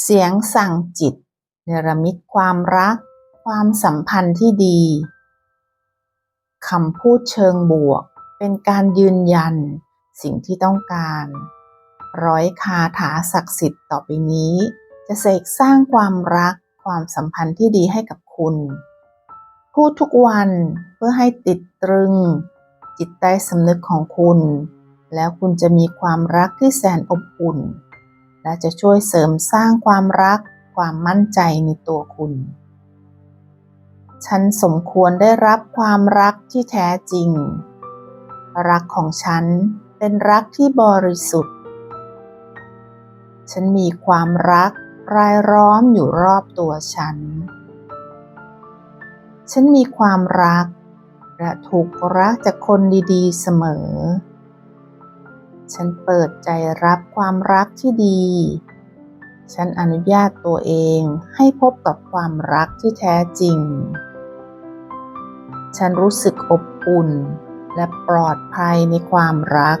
เสียงสั่งจิตเนรมิตความรัก ความสัมพันธ์ที่ดีคำพูดเชิงบวก เป็นการยืนยัน สิ่งที่ต้องการ ร้อยคาถาศักดิ์สิทธิ์ต่อไปนี้ จะเสกสร้างความรักความสัมพันธ์ที่ดีให้กับคุณ พูดทุกวันเพื่อให้ติดตรึง จิตใต้สำนึกของคุณ แล้วคุณจะมีความรักที่แสนอบอุ่น และจะช่วยเสริมสร้างความรักความมั่นใจในตัวคุณ ฉันสมควรได้รับความรักที่แท้จริง รักของฉันเป็นรักที่บริสุทธิ์ ฉันมีความรักรายล้อมอยู่รอบตัวฉัน ฉันมีความรักและถูกรักจากคนดีๆเสมอ ฉันเปิดใจรับความรักที่ดี ฉันอนุญาตตัวเองให้พบกับความรักที่แท้จริง ฉันรู้สึกอบอุ่นและปลอดภัยในความรัก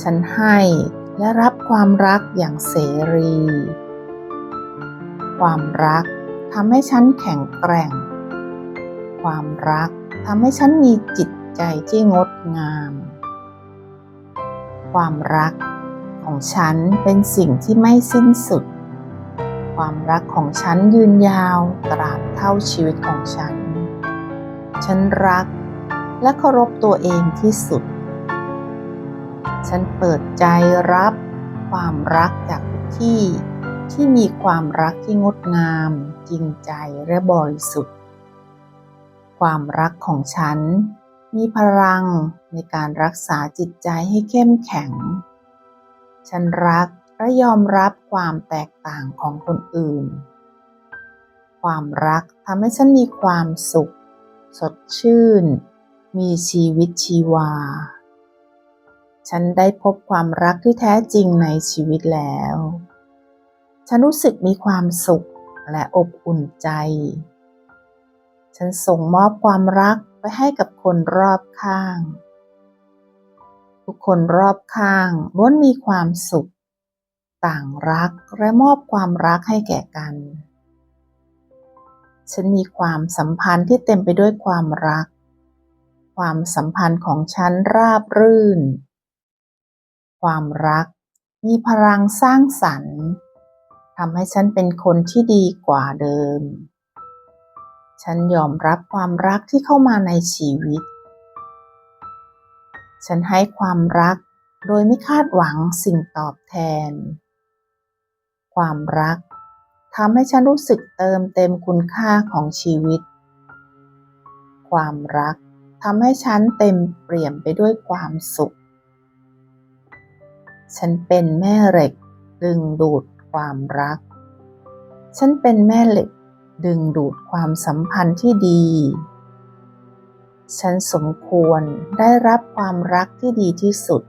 ฉันให้และรับความรักอย่างเสรี ความรักทำให้ฉันแข็งแกร่ง ความรักทำให้ฉันมีจิตใจที่งดงาม ความรักของฉันเป็นสิ่งที่ไม่สิ้นสุด ความรักของฉันยืนยาวตราบเท่าชีวิตของฉัน ฉันรักและเคารพตัวเองที่สุด ฉันเปิดใจรับความรักจากทุกที่ที่มีความรักที่งดงาม จริงใจและบริสุทธิ์ ความรักของฉันมีพลัง ในการรักษาจิตใจให้เข้มแข็ง ฉันรักและยอมรับความแตกต่างของคนอื่น ความรักทำให้ฉันมีความสุข สดชื่น มีชีวิตชีวา ฉันได้พบความรักที่แท้จริงในชีวิตแล้ว ฉันรู้สึกมีความสุขและอบอุ่นใจ ฉันส่งมอบความรักไปให้กับคนรอบข้าง ทุกคนรอบข้างล้วนมีความสุข ต่างรักและมอบความรักให้แก่กัน ฉันมีความสัมพันธ์ที่เต็มไปด้วยความรัก ความสัมพันธ์ของฉันราบรื่น ความรักมีพลังสร้างสรรค์ทำให้ฉันเป็นคนที่ดีกว่าเดิม ฉันยอมรับความรักที่เข้ามาในชีวิต ฉันให้ความรักโดยไม่คาดหวังสิ่งตอบแทน ความรักทำให้ฉันรู้สึกเติมเต็มคุณค่าของชีวิต ความรักทำให้ฉันเต็มเปี่ยมไปด้วยความสุข ฉันเป็นแม่เหล็กดึงดูดความรัก ฉันเป็นแม่เหล็กดึงดูดความสัมพันธ์ที่ดี ฉันสมควรได้รับความรักที่ดีที่สุด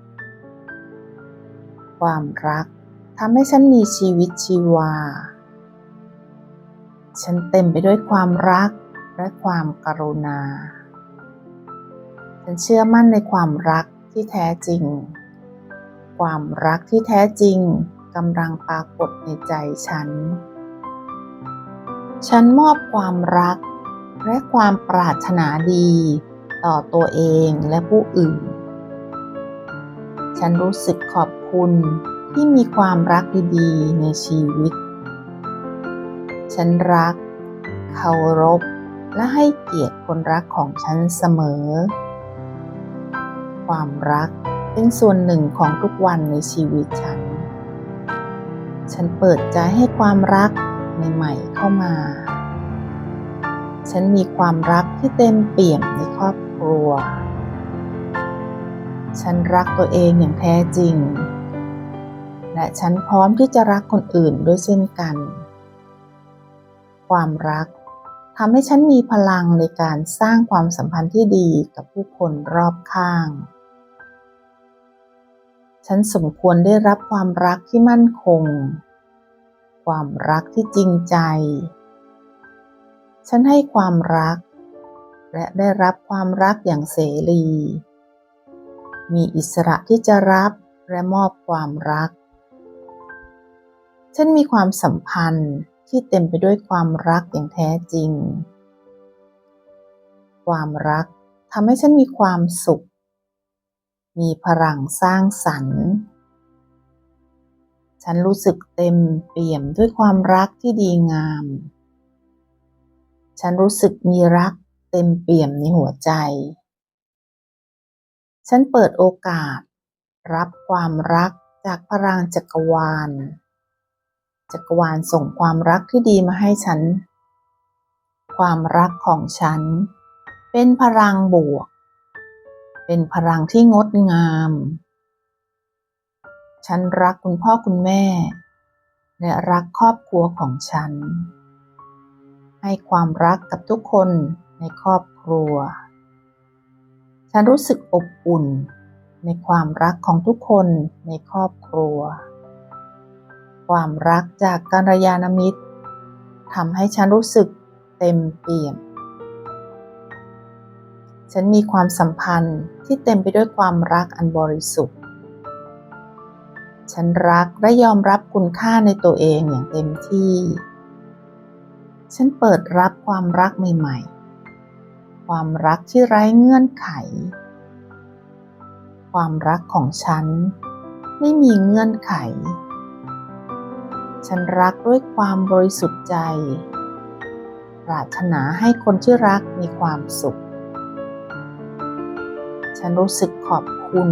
ความรักทำให้ฉันมีชีวิตชีวา ฉันเต็มไปด้วยความรักและความกรุณา ฉันเชื่อมั่นในความรักที่แท้จริง ความรักที่แท้จริงกำลังปรากฏในใจฉัน ฉันมอบความรักและความปรารถนาดี ต่อตัวเองและผู้อื่น ฉันรู้สึกขอบคุณที่มีความรักดีๆ ในชีวิต ฉันรัก เคารพ และให้เกียรติคนรักของฉันเสมอ ความรักเป็นส่วนหนึ่งของทุกวันในชีวิตฉัน ฉันเปิดใจให้ความรักใหม่ๆเข้ามา ฉันมีความรักที่เต็มเปี่ยมในครอบ ครัว ฉันรักตัวเองอย่างแท้จริง และฉันพร้อมที่จะรักคนอื่นด้วยเช่นกัน ความรักทำให้ฉันมีพลังในการสร้างความสัมพันธ์ที่ดีกับผู้คนรอบข้าง ฉันสมควรได้รับความรักที่มั่นคง ความรักที่จริงใจ ฉันให้ความรัก และได้รับความรักอย่างเสรี มีอิสระที่จะรับและมอบความรัก ฉันมีความสัมพันธ์ที่เต็มไปด้วยความรักอย่างแท้จริง ความรักทำให้ฉันมีความสุข มีพลังสร้างสรรค์ ฉันรู้สึกเต็มเปี่ยมด้วยความรักที่ดีงาม ฉันรู้สึกมีรัก เต็มเปี่ยมในหัวใจ ฉันเปิดโอกาส รับความรักจากพลังจักรวาล จักรวาลส่งความรักที่ดีมาให้ฉัน ความรักของฉัน เป็นพลังบวก เป็นพลังที่งดงาม ฉันรักคุณพ่อคุณแม่ และรักครอบครัวของฉัน ให้ความรักกับทุกคน ในครอบครัว ฉันรู้สึกอบอุ่นในความรักของทุกคนในครอบครัว ความรักจากกัลยาณมิตรทำให้ฉันรู้สึกเต็มเปี่ยม ฉันมีความสัมพันธ์ที่เต็มไปด้วยความรักอันบริสุทธิ์ ฉันรักและยอมรับคุณค่าในตัวเองอย่างเต็มที่ ฉันเปิดรับความรักใหม่ ๆ ความรักที่ไร้เงื่อนไข ความรักของฉัน ไม่มีเงื่อนไข ฉันรักด้วยความบริสุทธิ์ใจ ปรารถนาให้คนที่รักมีความสุข ฉันรู้สึกขอบคุณ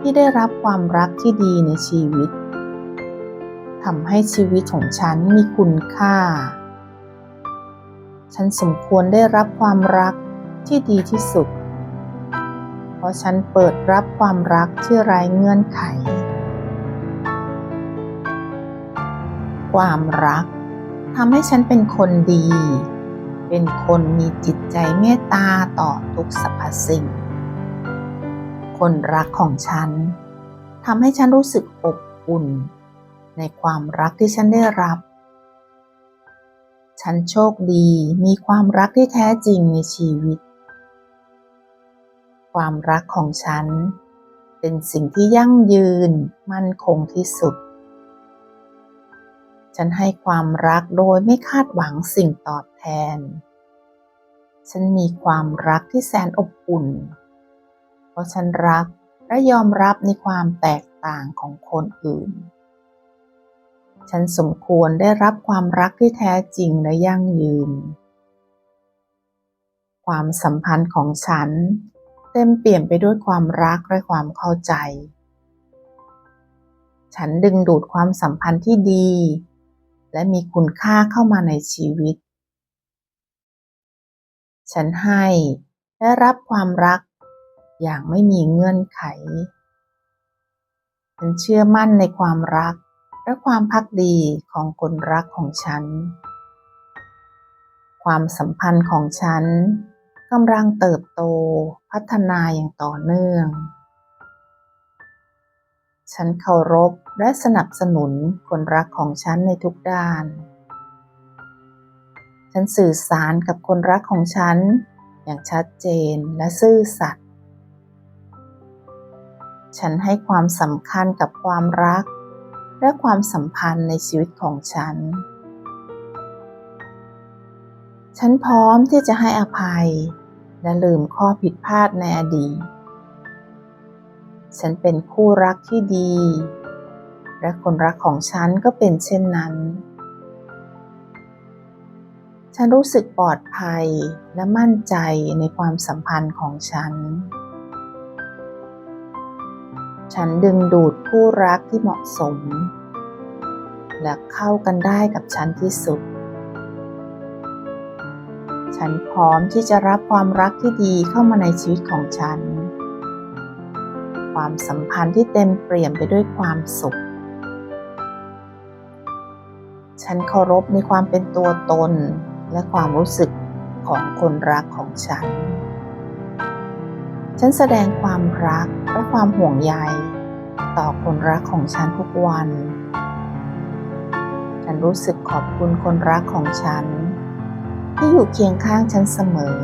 ที่ได้รับความรักที่ดีในชีวิตทำให้ชีวิตของฉันมีคุณค่า ฉันสมควรได้รับความรักที่ดีที่สุด เพราะฉันเปิดรับความรักที่ไร้เงื่อนไข ความรักทำให้ฉันเป็นคนดี เป็นคนมีจิตใจเมตตาต่อทุกสรรพสิ่ง คนรักของฉันทำให้ฉันรู้สึกอบอุ่น ในความรักที่ฉันได้รับ ฉันโชคดีมีความรักที่แท้จริงในชีวิต ความรักของฉัน เป็นสิ่งที่ยั่งยืนมั่นคงที่สุด ฉันให้ความรักโดยไม่คาดหวังสิ่งตอบแทน ฉันมีความรักที่แสนอบอุ่น เพราะฉันรักและยอมรับในความแตกต่างของคนอื่น ฉันสมควรได้รับความรักที่แท้จริงและยั่งยืน ความสัมพันธ์ของฉัน เต็มเปี่ยมไปด้วยความรักและความเข้าใจ ฉันดึงดูดความสัมพันธ์ที่ดี และมีคุณค่าเข้ามาในชีวิต ฉันให้และรับความรักอย่างไม่มีเงื่อนไข ฉันเชื่อมั่นในความรัก และความพักดีของคนรักของฉัน ความสัมพันธ์ของฉันกำลังเติบโตพัฒนาอย่างต่อเนื่อง ฉันเคารพและสนับสนุนคนรักของฉันในทุกด้าน ฉันสื่อสารกับคนรักของฉันอย่างชัดเจนและซื่อสัตย์ ฉันให้ความสำคัญกับความรัก และความสัมพันธ์ในชีวิตของฉัน ฉันพร้อมที่จะให้อภัย และลืมข้อผิดพลาดในอดีต ฉันเป็นคู่รักที่ดี และคนรักของฉันก็เป็นเช่นนั้น ฉันรู้สึกปลอดภัยและมั่นใจในความสัมพันธ์ของฉัน ฉันดึงดูดคู่รักที่เหมาะสม และเข้ากันได้กับฉันที่สุด ฉันพร้อมที่จะรับความรักที่ดีเข้ามาในชีวิตของฉัน ความสัมพันธ์ที่เต็มเปี่ยมไปด้วยความสุข ฉันเคารพในความเป็นตัวตนและความรู้สึกของคนรักของฉัน ฉันแสดงความรักและความห่วงใย ต่อคนรักของฉันทุกวัน ฉันรู้สึกขอบคุณคนรักของฉัน ที่อยู่เคียงข้างฉันเสมอ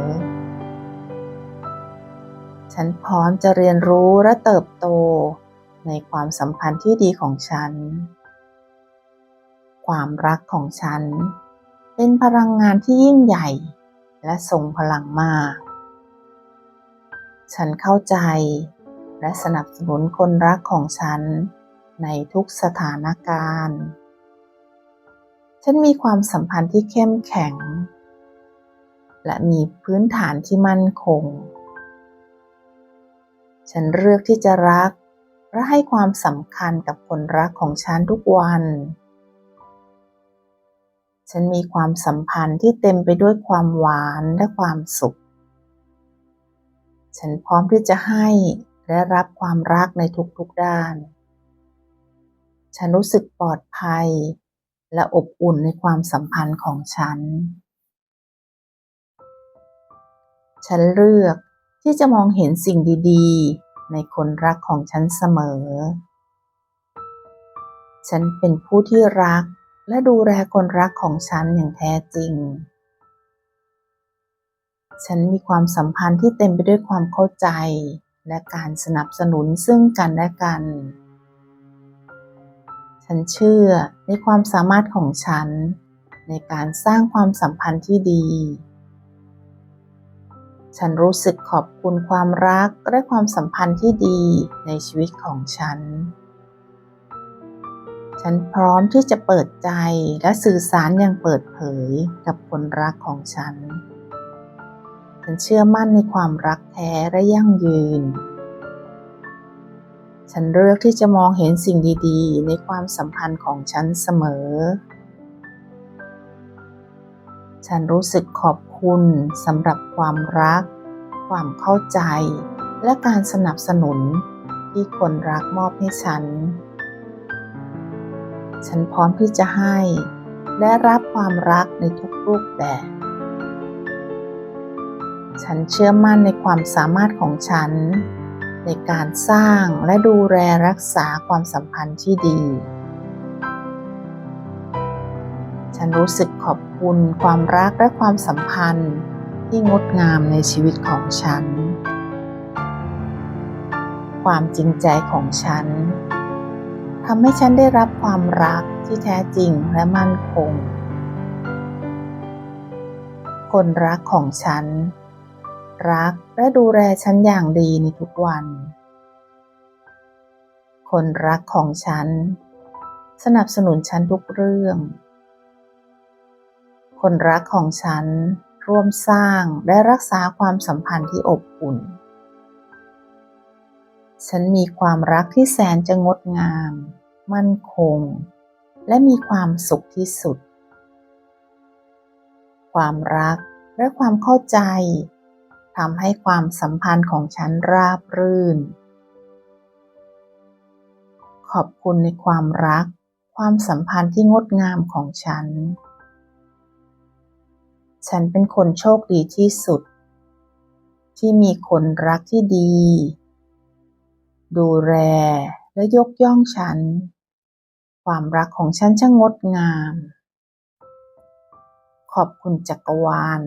ฉันพร้อมจะเรียนรู้และเติบโตในความสัมพันธ์ที่ดีของฉัน ความรักของฉัน เป็นพลังงานที่ยิ่งใหญ่และทรงพลังมาก ฉันเข้าใจ และสนับสนุนคนรักของฉันในทุกสถานการณ์ ฉันมีความสัมพันธ์ที่เข้มแข็ง และมีพื้นฐานที่มั่นคง ฉันเลือกที่จะรักและให้ความสำคัญกับคนรักของฉันทุกวัน ฉันมีความสัมพันธ์ที่เต็มไปด้วยความหวานและความสุข ฉันพร้อมที่จะให้และรับความรักในทุกๆด้าน ฉันรู้สึกปลอดภัย และอบอุ่นในความสัมพันธ์ของฉัน ฉันเลือกที่จะมองเห็นสิ่งดีๆ ในคนรักของฉันเสมอ ฉันเป็นผู้ที่รักและดูแลคนรักของฉันอย่างแท้จริง ฉันมีความสัมพันธ์ที่เต็มไปด้วยความเข้าใจ และการสนับสนุนซึ่งกันและกัน ฉันเชื่อในความสามารถของฉัน ในการสร้างความสัมพันธ์ที่ดี ฉันรู้สึกขอบคุณความรักและความสัมพันธ์ที่ดีในชีวิตของฉัน ฉันพร้อมที่จะเปิดใจและสื่อสารอย่างเปิดเผยกับคนรักของฉัน ฉันเชื่อมั่นในความรักแท้และยั่งยืน ฉันเลือกที่จะมองเห็นสิ่งดีๆ ในความสัมพันธ์ของฉันเสมอ ฉันรู้สึกขอบคุณสำหรับความรัก ความเข้าใจ และการสนับสนุนที่คนรักมอบให้ฉัน ฉันพร้อมที่จะให้ และรับความรักในทุกรูปแบบ ฉันเชื่อมั่นในความสามารถของฉัน ในการสร้างและดูแลรักษาความสัมพันธ์ที่ดี ฉันรู้สึกขอบคุณความรักและความสัมพันธ์ที่งดงามในชีวิตของฉัน ความจริงใจของฉันทำให้ฉันได้รับความรักที่แท้จริงและมั่นคง คนรักของฉัน รักและดูแลฉันอย่างดีในทุกวัน คนรักของฉัน สนับสนุนฉันทุกเรื่อง คนรักของฉันร่วมสร้างและรักษาความสัมพันธ์ที่อบอุ่น ฉันมีความรักที่แสนจะงดงาม มั่นคง และมีความสุขที่สุด ความรักและความเข้าใจ ทำให้ความสัมพันธ์ของฉันราบรื่น ขอบคุณในความรัก ความสัมพันธ์ที่งดงามของฉัน ฉันเป็นคนโชคดีที่สุด ที่มีคนรักที่ดี ดูแลและยกย่องฉัน ความรักของฉันช่างงดงาม ขอบคุณจักรวาล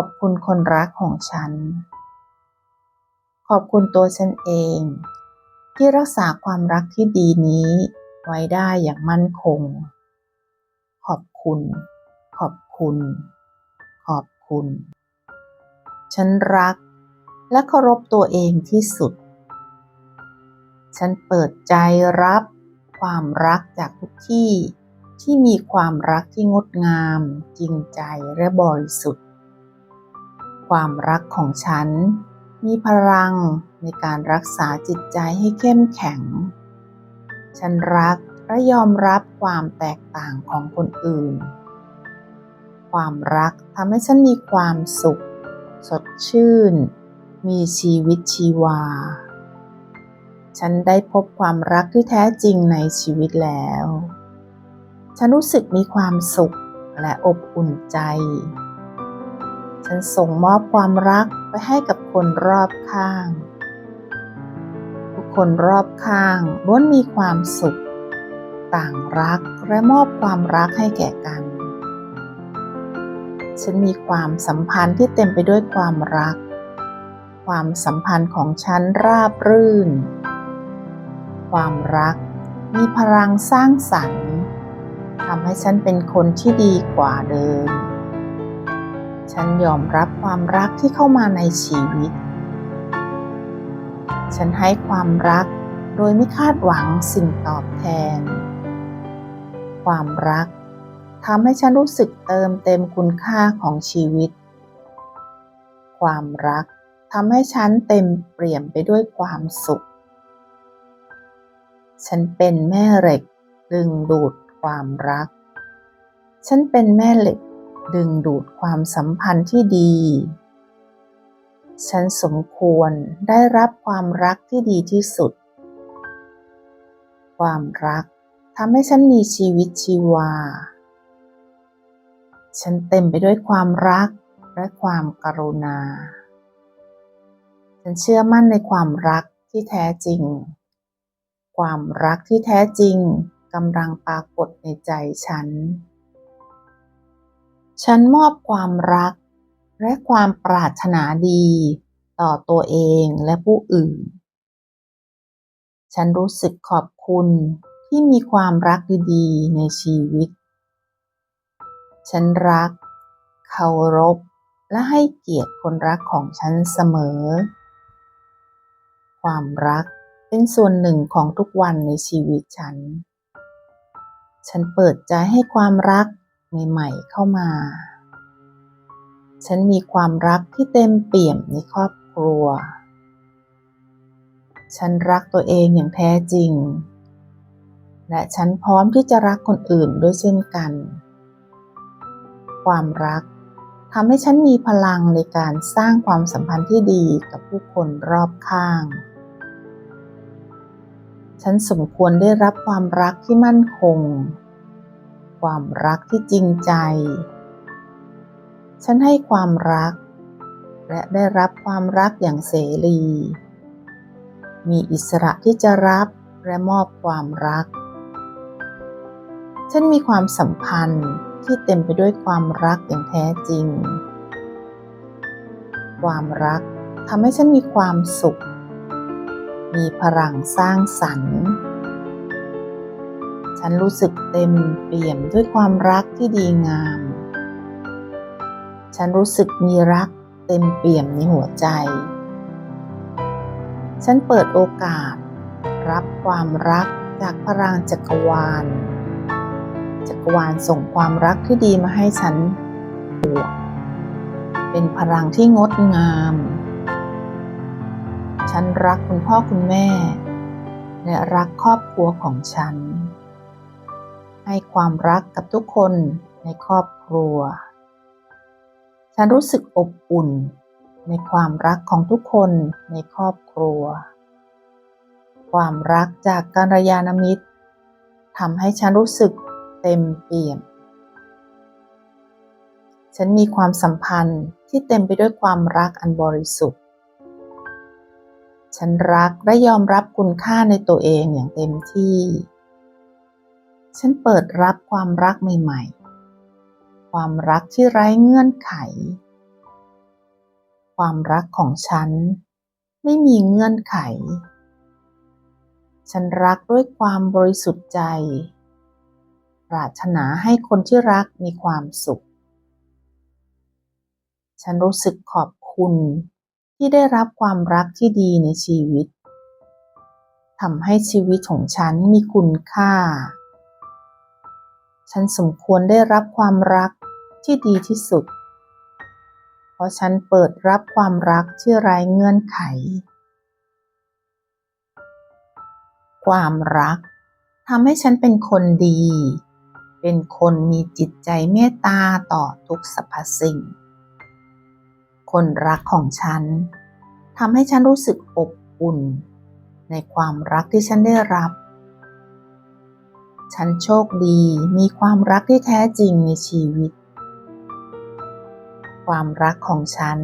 ขอบคุณคนรักของฉัน ขอบคุณตัวฉันเอง ที่รักษาความรักที่ดีนี้ไว้ได้อย่างมั่นคง ขอบคุณ ขอบคุณ ขอบคุณ ฉันรักและเคารพตัวเองที่สุด ฉันเปิดใจรับความรักจากทุกที่ที่มีความรักที่งดงาม จริงใจและบริสุทธิ์ ความรักของฉัน มีพลังในการรักษาจิตใจให้เข้มแข็ง ฉันรักและยอมรับความแตกต่างของคนอื่น ความรักทำให้ฉันมีความสุข สดชื่น มีชีวิตชีวา ฉันได้พบความรักที่แท้จริงในชีวิตแล้ว ฉันรู้สึกมีความสุขและอบอุ่นใจ ฉันส่งมอบความรักไปให้กับคนรอบข้าง ทุกคนรอบข้างล้วนมีความสุข ต่างรักและมอบความรักให้แก่กัน ฉันมีความสัมพันธ์ที่เต็มไปด้วยความรัก ความสัมพันธ์ของฉันราบรื่น ความรักมีพลังสร้างสรรค์ทำให้ฉันเป็นคนที่ดีกว่าเดิม ฉันยอมรับความรักที่เข้ามาในชีวิต ฉันให้ความรักโดยไม่คาดหวังสิ่งตอบแทน ความรักทำให้ฉันรู้สึกเติมเต็มคุณค่าของชีวิต ความรักทำให้ฉันเต็มเปี่ยมไปด้วยความสุข ฉันเป็นแม่เหล็กดึงดูดความรัก ฉันเป็นแม่เหล็ก ดึงดูดความสัมพันธ์ที่ดี ฉันสมควรได้รับความรักที่ดีที่สุด ความรักทำให้ฉันมีชีวิตชีวา ฉันเต็มไปด้วยความรักและความกรุณา ฉันเชื่อมั่นในความรักที่แท้จริง ความรักที่แท้จริงกำลังปรากฏในใจฉัน ฉันมอบความรัก และความปรารถนาดี ต่อตัวเองและผู้อื่น ฉันรู้สึกขอบคุณที่มีความรักดีๆในชีวิต ฉันรัก เคารพ และให้เกียรติคนรักของฉันเสมอ ความรักเป็นส่วนหนึ่งของทุกวันในชีวิตฉัน ฉันเปิดใจให้ความรัก ใหม่ๆเข้ามา ฉันมีความรักที่เต็มเปี่ยมในครอบครัว ฉันรักตัวเองอย่างแท้จริง และฉันพร้อมที่จะรักคนอื่นด้วยเช่นกัน ความรักทำให้ฉันมีพลังในการสร้างความสัมพันธ์ที่ดีกับผู้คนรอบข้าง ฉันสมควรได้รับความรักที่มั่นคง ความรักที่จริงใจ ฉันให้ความรัก และได้รับความรักอย่างเสรี มีอิสระที่จะรับและมอบความรัก ฉันมีความสัมพันธ์ที่เต็มไปด้วยความรักอย่างแท้จริง ความรักทำให้ฉันมีความสุข มีพลังสร้างสรรค์ ฉันรู้สึกเต็มเปี่ยมด้วยความรักที่ดีงาม ฉันรู้สึกมีรักเต็มเปี่ยมในหัวใจ ฉันเปิดโอกาส รับความรักจากพลังจักรวาล จักรวาลส่งความรักที่ดีมาให้ฉันบวกเป็นพลังที่งดงาม ฉันรักคุณพ่อคุณแม่ และรักครอบครัวของฉัน ให้ความรักกับทุกคนในครอบครัว ฉันรู้สึกอบอุ่นในความรักของทุกคนในครอบครัว ความรักจากการยานมิตรทำให้ฉันรู้สึกเต็มเปี่ยม ฉันมีความสัมพันธ์ที่เต็มไปด้วยความรักอันบริสุทธิ์ ฉันรักและยอมรับคุณค่าในตัวเองอย่างเต็มที่ ฉันเปิดรับความรักใหม่ๆ ความรักที่ไร้เงื่อนไข ความรักของฉันไม่มีเงื่อนไข ฉันรักด้วยความบริสุทธิ์ใจ ปรารถนาให้คนที่รักมีความสุข ฉันรู้สึกขอบคุณที่ได้รับความรักที่ดีในชีวิตทำให้ชีวิตของฉันมีคุณค่า ฉันสมควรได้รับความรักที่ดีที่สุด เพราะฉันเปิดรับความรักที่ไร้เงื่อนไข ความรักทำให้ฉันเป็นคนดี เป็นคนมีจิตใจเมตตาต่อทุกสรรพสิ่ง คนรักของฉันทำให้ฉันรู้สึกอบอุ่น ในความรักที่ฉันได้รับ ฉันโชคดีมีความรักที่แท้จริงในชีวิต ความรักของฉัน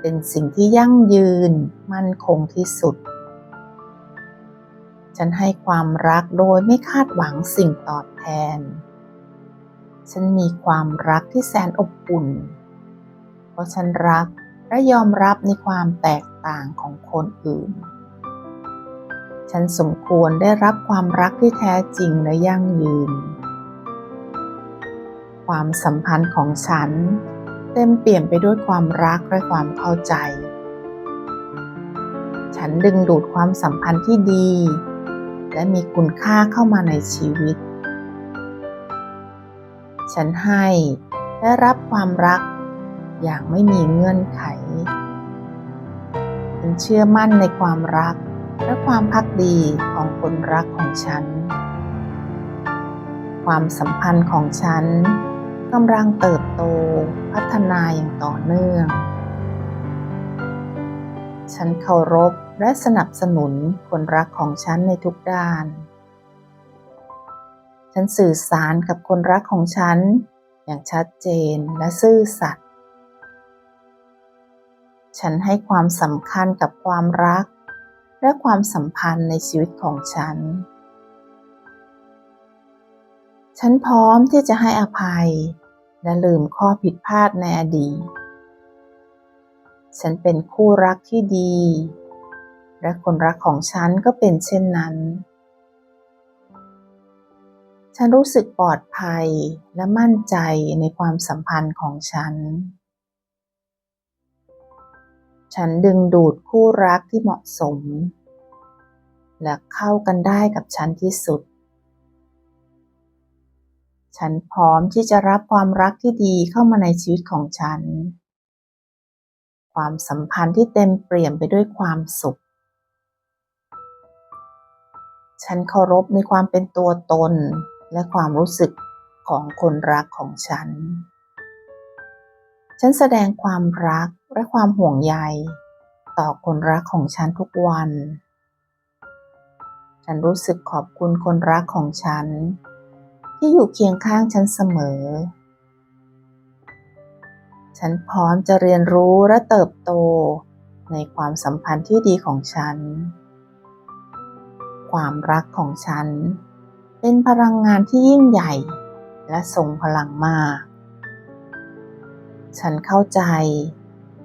เป็นสิ่งที่ยั่งยืนมั่นคงที่สุด ฉันให้ความรักโดยไม่คาดหวังสิ่งตอบแทน ฉันมีความรักที่แสนอบอุ่น เพราะฉันรักและยอมรับในความแตกต่างของคนอื่น ฉันสม ควรได้รับความรักที่แท้จริงและยั่งยืน ความสัมพันธ์ของฉัน เต็มเปี่ยมไปด้วยความรักและความเข้าใจ ฉันดึงดูดความสัมพันธ์ที่ดี และมีคุณค่าเข้ามาในชีวิต ฉันให้และรับความรักอย่างไม่มีเงื่อนไข ฉันเชื่อมั่นในความรัก และความพักดีของคนรักของฉัน ความสัมพันธ์ของฉันกำลังเติบโตพัฒนาอย่างต่อเนื่อง ฉันเคารพและสนับสนุนคนรักของฉันในทุกด้าน ฉันสื่อสารกับคนรักของฉันอย่างชัดเจนและซื่อสัตย์ ฉันให้ความสำคัญกับความรัก และความสัมพันธ์ในชีวิตของฉัน ฉันพร้อมที่จะให้อภัย และลืมข้อผิดพลาดในอดีต ฉันเป็นคู่รักที่ดี และคนรักของฉันก็เป็นเช่นนั้น ฉันรู้สึกปลอดภัยและมั่นใจในความสัมพันธ์ของฉัน ฉันดึงดูดคู่รักที่เหมาะสม และเข้ากันได้กับฉันที่สุด ฉันพร้อมที่จะรับความรักที่ดีเข้ามาในชีวิตของฉัน ความสัมพันธ์ที่เต็มเปี่ยมไปด้วยความสุข ฉันเคารพในความเป็นตัวตนและความรู้สึกของคนรักของฉัน ฉันแสดงความรักและความห่วงใย ต่อคนรักของฉันทุกวัน ฉันรู้สึกขอบคุณคนรักของฉัน ที่อยู่เคียงข้างฉันเสมอ ฉันพร้อมจะเรียนรู้และเติบโตในความสัมพันธ์ที่ดีของฉัน ความรักของฉัน เป็นพลังงานที่ยิ่งใหญ่ และทรงพลังมาก ฉันเข้าใจ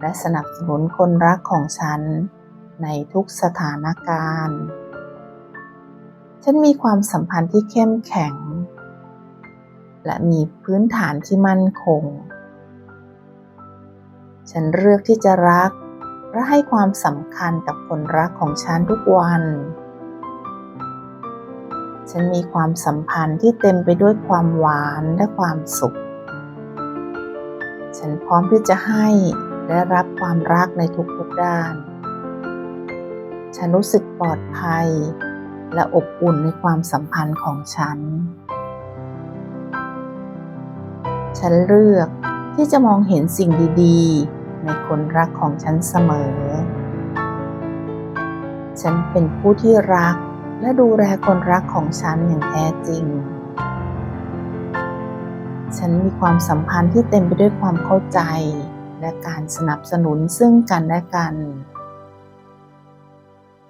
และสนับสนุนคนรักของฉันในทุกสถานการณ์ ฉันมีความสัมพันธ์ที่เข้มแข็ง และมีพื้นฐานที่มั่นคง ฉันเลือกที่จะรักและให้ความสำคัญกับคนรักของฉันทุกวัน ฉันมีความสัมพันธ์ที่เต็มไปด้วยความหวานและความสุข ฉันพร้อมที่จะให้และรับความรักในทุกๆด้าน ฉันรู้สึกปลอดภัย และอบอุ่นในความสัมพันธ์ของฉัน ฉันเลือกที่จะมองเห็นสิ่งดีๆ ในคนรักของฉันเสมอ ฉันเป็นผู้ที่รักและดูแลคนรักของฉันอย่างแท้จริง ฉันมีความสัมพันธ์ที่เต็มไปด้วยความเข้าใจ และการสนับสนุนซึ่งกันและกัน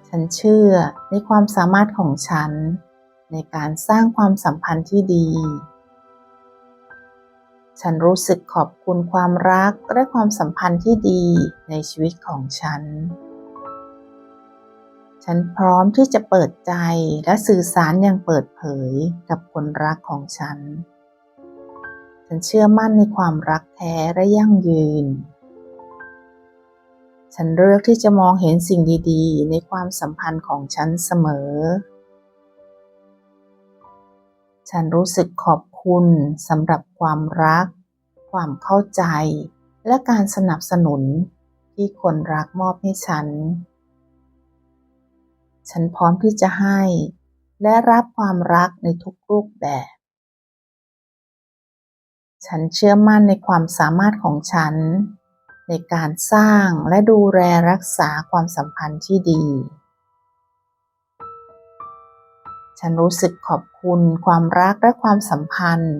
ฉันเชื่อในความสามารถของฉัน ในการสร้างความสัมพันธ์ที่ดี ฉันรู้สึกขอบคุณความรักและความสัมพันธ์ที่ดีในชีวิตของฉัน ฉันพร้อมที่จะเปิดใจและสื่อสารอย่างเปิดเผยกับคนรักของฉัน ฉันเชื่อมั่นในความรักแท้และยั่งยืน ฉันเลือกที่จะมองเห็นสิ่งดีๆ ในความสัมพันธ์ของฉันเสมอ ฉันรู้สึกขอบคุณสำหรับความรัก ความเข้าใจ และการสนับสนุนที่คนรักมอบให้ฉัน ฉันพร้อมที่จะให้ และรับความรักในทุกรูปแบบ ฉันเชื่อมั่นในความสามารถของฉัน ในการสร้างและดูแลรักษาความสัมพันธ์ที่ดี ฉันรู้สึกขอบคุณความรักและความสัมพันธ์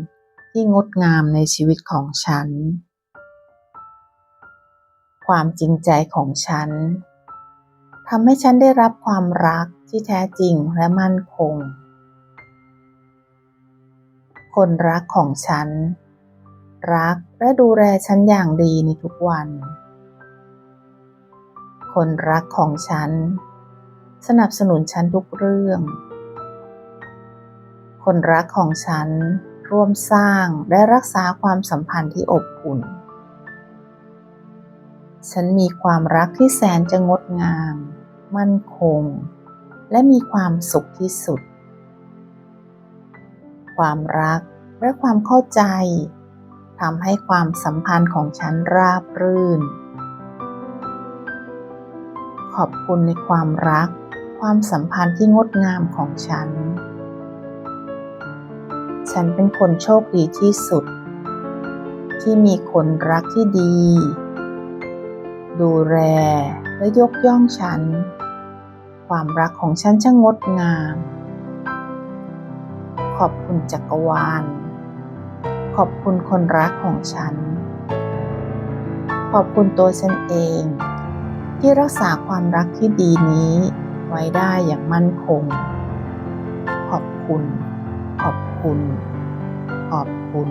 ที่งดงามในชีวิตของฉัน ความจริงใจของฉันทำให้ฉันได้รับความรักที่แท้จริงและมั่นคง คนรักของฉัน รักและดูแลฉันอย่างดีในทุกวัน คนรักของฉัน สนับสนุนฉันทุกเรื่อง คนรักของฉันร่วมสร้างและรักษาความสัมพันธ์ที่อบอุ่น ฉันมีความรักที่แสนจะงดงาม มั่นคง และมีความสุขที่สุด ความรักและความเข้าใจ ทำให้ความสัมพันธ์ของฉันราบรื่น ขอบคุณในความรัก ความสัมพันธ์ที่งดงามของฉัน ฉันเป็นคนโชคดีที่สุด ที่มีคนรักที่ดี ดูแลและยกย่องฉัน ความรักของฉันช่างงดงาม ขอบคุณจักรวาล ขอบคุณคนรักของฉัน ขอบคุณตัวฉันเอง ที่รักษาความรักที่ดีนี้ไว้ได้อย่างมั่นคง ขอบคุณ ขอบคุณ ขอบคุณ